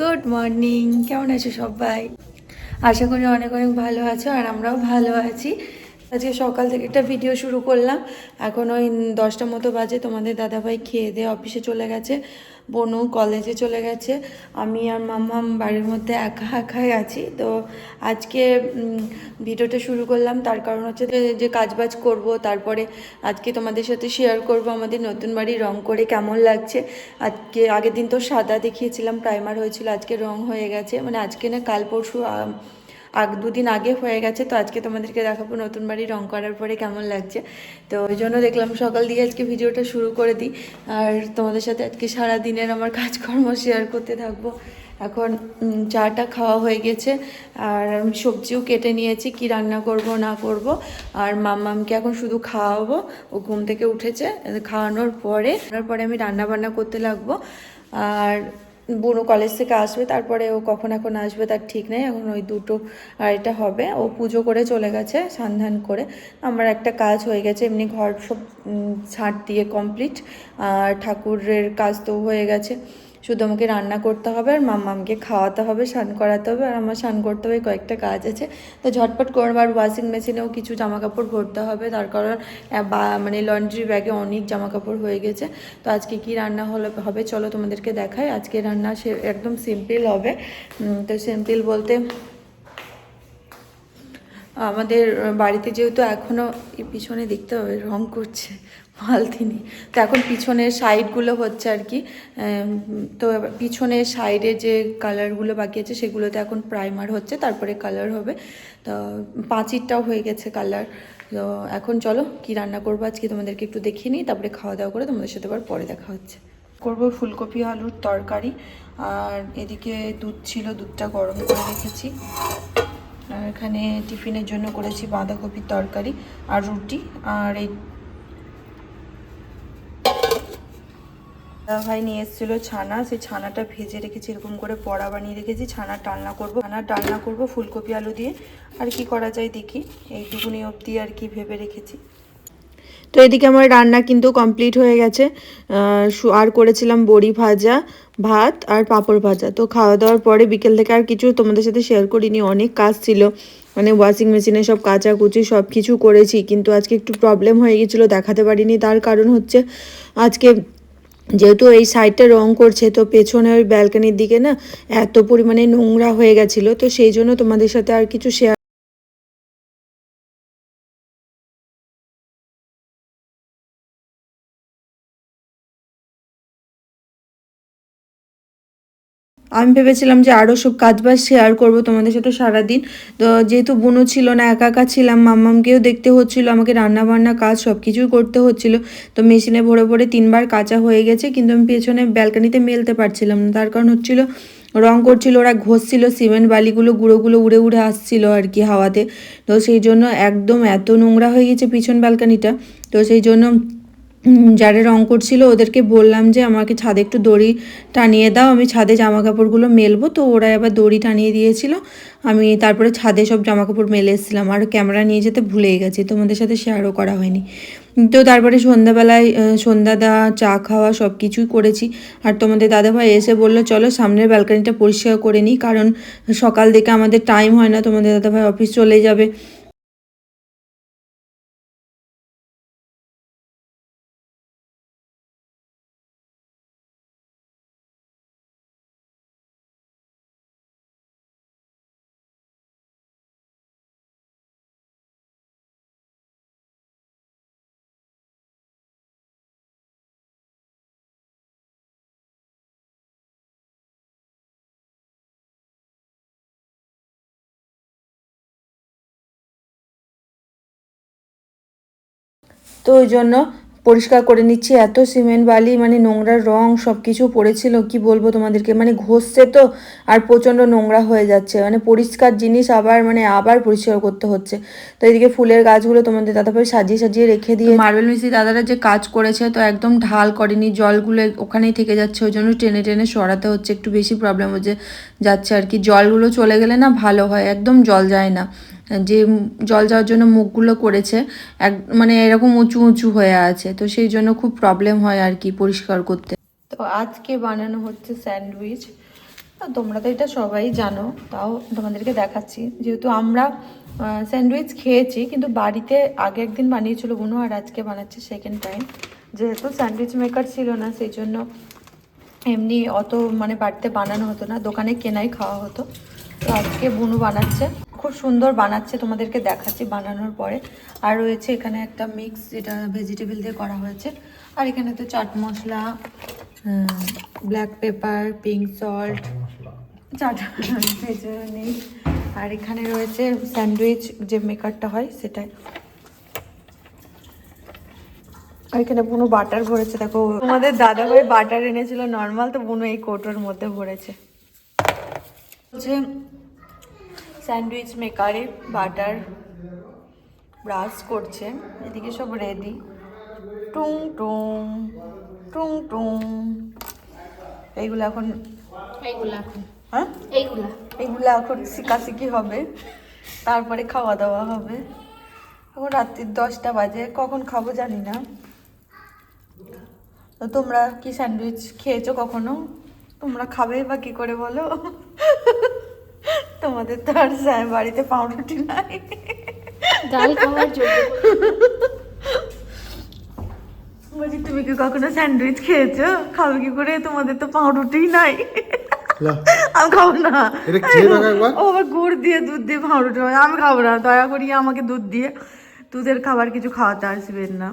Good morning কেমন আছো সবাই? আশা করি অনেক অনেক ভালো আছো আর আমরাও ভালো আছি। আজকে সকাল থেকে একটা ভিডিও শুরু করলাম। এখন ওই দশটা মতো বাজে, তোমাদের দাদাভাই খেয়ে দিয়ে অফিসে চলে গেছে, বনু কলেজে চলে গেছে। আমি আর মাম্মাম বাড়ির মধ্যে একা একাই আছি। তো আজকে ভিডিওটা শুরু করলাম। তার কারণ হচ্ছে যে- কাজবাজ করব, তারপরে আজকে তোমাদের সাথে শেয়ার করব আমাদের নতুন বাড়ি রং করে কেমন লাগছে। আজকে, আগের দিন তো সাদা দেখিয়েছিলাম প্রাইমার হয়েছিল, আজকে রং হয়ে গেছে। মানে আজকে না, কাল পরশু আগ দুদিন আগে হয়ে গেছে, তো আজকে তোমাদেরকে দেখাবো নতুন বাড়ি রং করার পরে কেমন লাগছে। তো ওই জন্য দেখলাম সকাল দিয়ে আজকে ভিডিওটা শুরু করে দিই। আর তোমাদের সাথে আজকে সারা দিনের আমার কাজকর্ম শেয়ার করতে থাকব। এখন চাটা খাওয়া হয়ে গেছে, আর আমি সবজিও কেটে নিয়েছি, কি রান্না করব, না করব। আর মাম্মামকে এখন শুধু খাওয়াবো, ও ঘুম থেকে উঠেছে, খাওয়ানোর পরে তারপরে আমি রান্না বান্না করতে লাগবো। আর বুনো কলেজ থেকে আসবে, তারপরে ও কখন এখন আসবে তার ঠিক নেই, এখন ওই দুটো আড়াইটা হবে। ও পুজো করে চলে গেছে, সন্ধান করে। আমার একটা কাজ হয়ে গেছে, এমনি ঘর সব ছাড় দিয়ে কমপ্লিট আর ঠাকুরের কাজ তো হয়ে গেছে। শুধু আমাকে রান্না করতে হবে আর মাম্মামকে খাওয়াতে হবে, স্নান করাতে হবে আর আমার স্নান করতে হবে, কয়েকটা কাজ আছে। তো ঝটপট করব আর ওয়াশিং মেশিনেও কিছু জামা কাপড় ভরতে হবে, তার কারণ মানে লন্ড্রি ব্যাগে অনেক জামা কাপড় হয়ে গেছে। তো আজকে কি রান্না হলো, হবে চলো তোমাদেরকে দেখাই। আজকে রান্না সে, একদম সিম্পল হবে। তো সিম্পল বলতে, আমাদের বাড়িতে যেহেতু এখনও পিছনে দেখতে হবে, রং করছে। মালতিনি তো এখন পিছনের সাইডগুলো হচ্ছে আর কি তো পিছনের সাইডে যে কালারগুলো বাকি আছে সেগুলোতে এখন প্রাইমার হচ্ছে, তারপরে কালার হবে। তো পাঁচিরটাও হয়ে গেছে কালার তো এখন চলো কি রান্না করব আজকে তোমাদেরকে একটু দেখিয়ে নিই, তারপরে খাওয়া দাওয়া করে তোমাদের সাথে আবার পরে দেখা হচ্ছে। করব ফুলকপি, আলুর তরকারি, আর এদিকে দুধ ছিল, দুধটা গরম করে রেখেছি। আর এখানে টিফিনের জন্য করেছি বাঁধাকপির তরকারি আর রুটি, আর এই ভাই নিয়ে এসেছিল ছানা, সেই ছানাটা ভেজে রেখেছি, এরকম করে পড়া বানিয়ে রেখেছি, ছানা ডালনা করব ছানার ডালনা করব ফুলকপি, আলু দিয়ে, আর কি করা যায় দেখি, এইটুকুনি অবধি আর কি ভেবে রেখেছি। তো এদিকে আমার রান্না কিন্তু কমপ্লিট হয়ে গেছে। আর করেছিলাম বড়ি ভাজা, ভাত আর পাঁপড় ভাজা। তো খাওয়া দাওয়ার পরে বিকেল থেকে আর কিছু তোমাদের সাথে শেয়ার করিনি, অনেক কাজ ছিল। মানে ওয়াশিং মেশিনে সব কাচাকুচি সব কিছু করেছি, কিন্তু আজকে একটু প্রবলেম হয়ে গেছিল, দেখাতে পারিনি। তার কারণ হচ্ছে আজকে যেহেতু এই সাইডটা রং করছে, তো পেছনে ওই ব্যালকানির দিকে না এত পরিমাণে নোংরা হয়ে গেছিল, তো সেই জন্য তোমাদের সাথে আর কিছু শেয়ার আমি ভেবেছিলাম যে আরও সব কাজ বাজ শেয়ার করব তোমাদের সাথে সারাদিন। তো যেহেতু বুনো ছিল না, একা একা ছিলাম, মাম্মামকেও দেখতে হচ্ছিল, আমাকে রান্না বান্না কাজ সব কিছুই করতে হচ্ছিল। তো মেশিনে ভরে ভরে তিনবার কাঁচা হয়ে গেছে, কিন্তু আমি পেছনে ব্যালকানিতে মেলতে পারছিলাম না। তার কারণ হচ্ছিল, রং করছিল, ওরা ঘষছিল, সিমেন্ট বালিগুলো, গুঁড়োগুলো উড়ে উড়ে আসছিল আর কি হাওয়াতে। তো সেই জন্য একদম এত নোংরা হয়ে গেছে পিছন ব্যালকানিটা। তো সেই জন্য যারা রং করছিল ওদেরকে বললাম যে, আমাকে ছাদে একটু দড়ি টানিয়ে দাও, আমি ছাদে জামা কাপড়গুলো মেলবো। তো ওরা আবার দড়ি টানিয়ে দিয়েছিল। আমি তারপরে ছাদে সব জামা কাপড় মেলে এসেছিলাম। আর ক্যামেরা নিয়ে যেতে ভুলেই গেছি, তোমাদের সাথে শেয়ারও করা হয়নি। তো তারপরে সন্ধ্যাবেলায় সন্ধ্যা দেওয়া চা খাওয়া সব কিছুই করেছি। আর তোমাদের দাদাভাই এসে বলল, চলো সামনের ব্যালকানিটা পরিষ্কার করে নিই, কারণ সকাল দিকে আমাদের টাইম হয় না, তোমাদের দাদাভাই অফিস চলে যাবে। তো ওই জন্য পরিষ্কার করে নিচ্ছি। এত সিমেন্ট, বালি মানে নোংরা রং সব কিছু পড়েছিল, কি বলব তোমাদেরকে? মানে ঘষছে তো, আর প্রচণ্ড নোংরা হয়ে যাচ্ছে। মানে পরিষ্কার জিনিস আবার মানে আবার পরিষ্কার করতে হচ্ছে। তো এদিকে ফুলের গাছগুলো তোমাদের দাদাভাই সাজিয়ে সাজিয়ে রেখে দিয়ে মার্বেল মিস্ত্রি দাদারা যে কাজ করেছে, তো একদম ঢাল করেনি। জলগুলো ওখানেই থেকে যাচ্ছে, ওই জন্য টেনে টেনে সরাতে হচ্ছে। একটু বেশি প্রবলেম হচ্ছে, যাচ্ছে আর কি। জলগুলো চলে গেলে না ভালো হয়, একদম জল যায় না। যে জল যাওয়ার জন্য মুখগুলো করেছে, এক মানে এরকম উঁচু উঁচু হয়ে আছে, তো সেই জন্য খুব প্রবলেম হয় আর কি পরিষ্কার করতে। তো আজকে বানানো হচ্ছে স্যান্ডউইচ। তোমরা তো এটা সবাই জানো, তাও তোমাদেরকে দেখাচ্ছি। যেহেতু আমরা স্যান্ডউইচ খেয়েছি, কিন্তু বাড়িতে আগে একদিন বানিয়েছিল বুনো আর আজকে বানাচ্ছে সেকেন্ড টাইম যেহেতু স্যান্ডউইচ মেকার ছিল না, সেই জন্য এমনি অত মানে বাড়িতে বানানো হতো না, দোকানে কেনাই খাওয়া হতো। তো আজকে বুনু বানাচ্ছে। খুব সুন্দর বানাচ্ছে তোমাদেরকে দেখাচ্ছি বানানোর পরে। আর রয়েছে এখানে একটা মিক্স যেটা ভেজিটেবল দিয়ে করা হয়েছে। আর এখানে তো chaat masala black pepper pink salt chaat নেই। আর এখানে রয়েছে স্যান্ডউইচ যে মেকারটা হয় সেটাই। আর এখানে বুনো বাটার ভরেছে দেখো। আমাদের দাদা ভাই বাটার এনেছিল নর্মাল তো বুনো এই কৌটোর মধ্যে ভরেছে। হচ্ছে স্যান্ডউইচ মেকারে বাটার ব্রাশ করছে। এদিকে সব রেডি টুং টুং টুং টুং। এইগুলো এখন এইগুলা এখন। হ্যাঁ? এইগুলা। এগুলো এখন শিকাশিকি হবে। তারপরে খাওয়া দাওয়া হবে। এখন রাত্রির দশটা বাজে। কখন খাব জানি না। তো তোমরা কি স্যান্ডউইচ খেয়েছো কখনো? তোমরা খাবে বা কি করে বলো? তোমাদের তো আর বাড়িতে পাউরুটি নাই। ডাল খাওয়ার জন্য। বলছি তুমি কি কখনো স্যান্ডউইচ খেয়েছো? খাবে কি করে? তোমাদের তো পাউরুটি নাই। লা, আমি খাব না। ও আবার গুড় দিয়ে দুধ দিয়ে পাউরুটি। আমি খাব না। দয়া করিয়ে আমাকে দুধ দিয়ে। দুধের খাবার কিছু খাওয়াতে আসবেন না।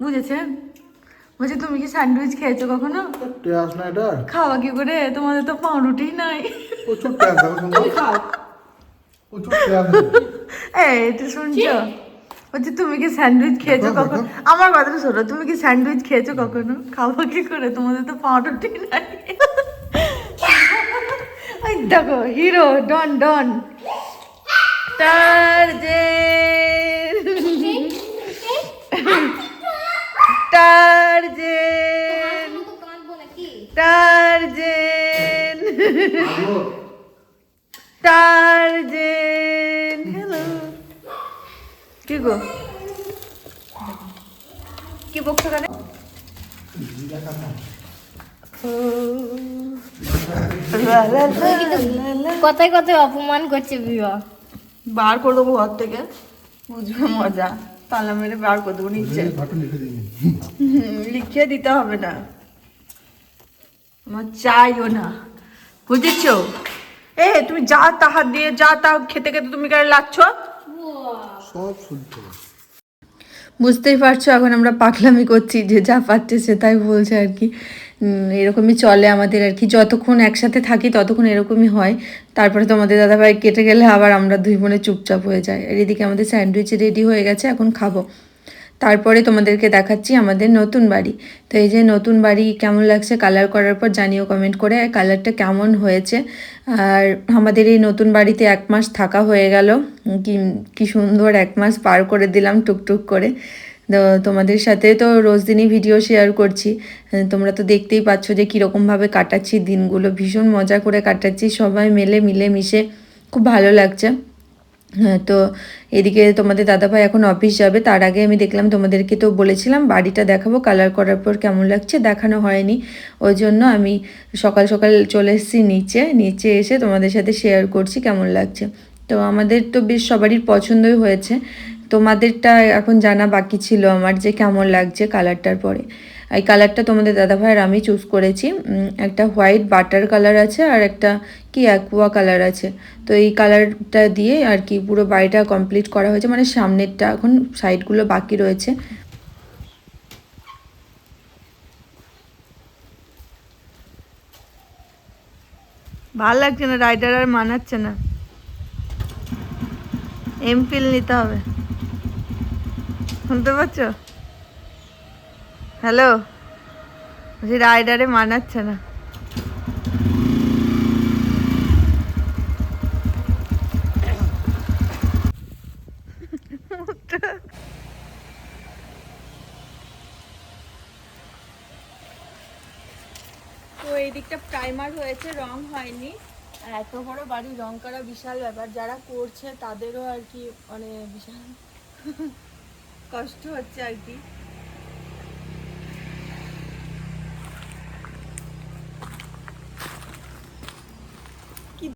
বুঝেছেন? বলছি তুমি কি স্যান্ডউইচ খেয়েছো কখনো? টেয়াস না এটা খাওয়া কি করে? তোমাদের তো পাউরুটি নাই। প্রচুর টেয়াস দেখো সুন্দর। প্রচুর টেয়াস এই একটু শুনছো? বলছি তুমি কি স্যান্ডউইচ খেয়েছো কখনো? আমার কথাটা শোনো তুমি কি স্যান্ডউইচ খেয়েছো কখনো? খাব কি করে? তোমাদের তো পাউরুটি নাই। ওই দেখো হিরো ডন ডন। টার্জেন টার্জেন টার্জেন টার্জেন হ্যালো কি গো? কি বকছো কেন? কথায় কথায় অপমান করছে বিবাহ। বার করে দেবো ঘর থেকে। বুঝবে মজা। তালা মেরে বার করে দেবো নিচে। লিখে লিখিয়ে দিতে হবে না। আমার চাইও না। বুঝেছ? এ তুমি যা তাহা দিয়ে যা তা খেতে খেতে তুমি কেন লাচ্ছ সব শুদ্ধ বুঝতেই পারছ এখন আমরা পাগলামি করছি যে যা পাচ্ছে সে তাই বলছে আর কি। এরকমই চলে আমাদের আর কি। যতক্ষণ একসাথে থাকি ততক্ষণ এরকমই হয়। তারপরে তোমাদের দাদাভাই কেটে গেলে আবার আমরা দুই বোনে চুপচাপ হয়ে যায় আর এদিকে আমাদের স্যান্ডউইচ রেডি হয়ে গেছে, এখন খাব। তারপরে তোমাদেরকে দেখাচ্ছি আমাদের নতুন বাড়ি। তো এই যে নতুন বাড়ি কেমন লাগছে কালার করার পর জানিও কমেন্ট করে কালারটা কেমন হয়েছে। আর আমাদের এই নতুন বাড়িতে এক মাস থাকা হয়ে গেল। কি কি সুন্দর এক মাস পার করে দিলাম টুকটুক করে। তোমাদের সাথে তো রোজ দিনই ভিডিও শেয়ার করছি। তোমরা তো দেখতেই পাচ্ছ যে কীরকমভাবে কাটাচ্ছি দিনগুলো। ভীষণ মজা করে কাটাচ্ছি, সবাই মেলে মিলে মিশে খুব ভালো লাগছে। তো এদিকে তোমাদের দাদাভাই এখন অফিস যাবে। তার আগে আমি দেখলাম তোমাদেরকে তো বলেছিলাম, বাড়িটা দেখাবো কালার করার পর কেমন লাগছে দেখানো হয়নি। ওই জন্য আমি সকাল সকাল চলে এসেছি নিচে। নিচে এসে তোমাদের সাথে শেয়ার করছি কেমন লাগছে। তো আমাদের তো বেশ সবারই পছন্দই হয়েছে। তোমাদেরটা এখন জানা বাকি ছিল আমার যে কেমন লাগছে কালারটার পরে। এই কালারটা তোমাদের দাদাভাইয়ের আমি চুজ করেছি। একটা হোয়াইট বাটার কালার আছে আর একটা কি অ্যাকুয়া কালার আছে। তো এই কালারটা দিয়ে আর কি পুরো বাড়িটা কমপ্লিট করা হয়েছে। মানে সামনেরটা এখন সাইডগুলো বাকি রয়েছে। ভালো লাগছে না রাইডার আর মানাচ্ছে না। এমফিল নিতে হবে। শুনতে পাচ্ছ? হ্যালো? বলছি রাইডারে মানাচ্ছে না। তো এই দিকটা প্রাইমার হয়েছে, রং হয়নি। এত বড় বাড়ি, রং করা বিশাল ব্যাপার। যারা করছে, তাদেরও আর কি মানে বিশাল। কষ্ট হচ্ছে আর কি।